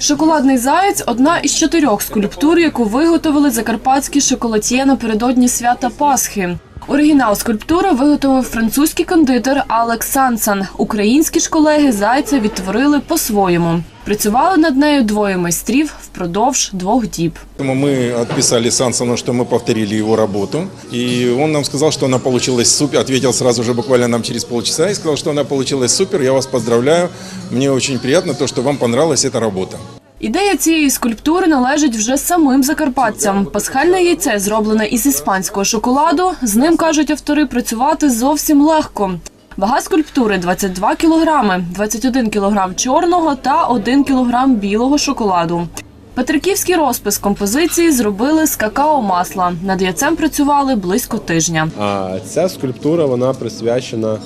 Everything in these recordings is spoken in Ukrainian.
Шоколадний заєць одна із чотирьох скульптур, яку виготовили закарпатські шоколад'є напередодні свята Пасхи. Оригінал скульптури виготовив французький кондитер Алекс Сансан. Українські ж колеги зайця відтворили по-своєму. Працювали над нею двоє майстрів впродовж двох діб. Поэтому мы отписали Сансону, что мы повторили его работу. И он нам сказал, что она получилась супер. Ответил сразу же, буквально нам через полчаса, и сказал, что она получилась супер. Я вас поздравляю. Мне очень приятно то, что вам понравилась эта работа. Ідея цієї скульптури належить вже самим закарпатцям. Пасхальне яйце зроблене із іспанського шоколаду. З ним кажуть автори працювати зовсім легко. Вага скульптури 22 кілограми, 21 кілограм чорного та 1 кілограм білого шоколаду. Петриківський розпис композиції зробили з какао-масла. Над яйцем працювали близько тижня. А ця скульптура вона присвячена,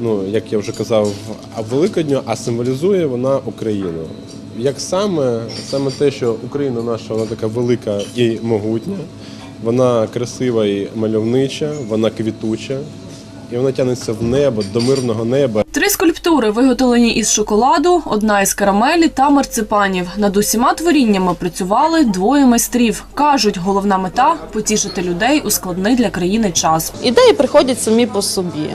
ну як я вже казав, Великодню, а символізує вона Україну. Як саме, саме те, що Україна наша вона така велика і могутня, вона красива і мальовнича, вона квітуча, і вона тягнеться в небо до мирного неба. Три скульптури виготовлені із шоколаду, одна із карамелі та марципанів. Над усіма творіннями працювали двоє майстрів. кажуть, головна мета потішити людей у складний для країни час. Ідеї приходять самі по собі.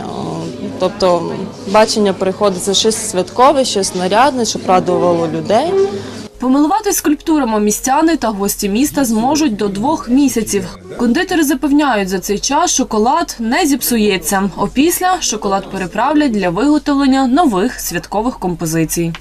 Тобто бачення приходить це щось святкове, щось нарядне, щоб радувало людей. Помилуватись скульптурами містяни та гості міста зможуть до двох місяців. Кондитери запевняють, за цей час шоколад не зіпсується. Опісля шоколад переправлять для виготовлення нових святкових композицій.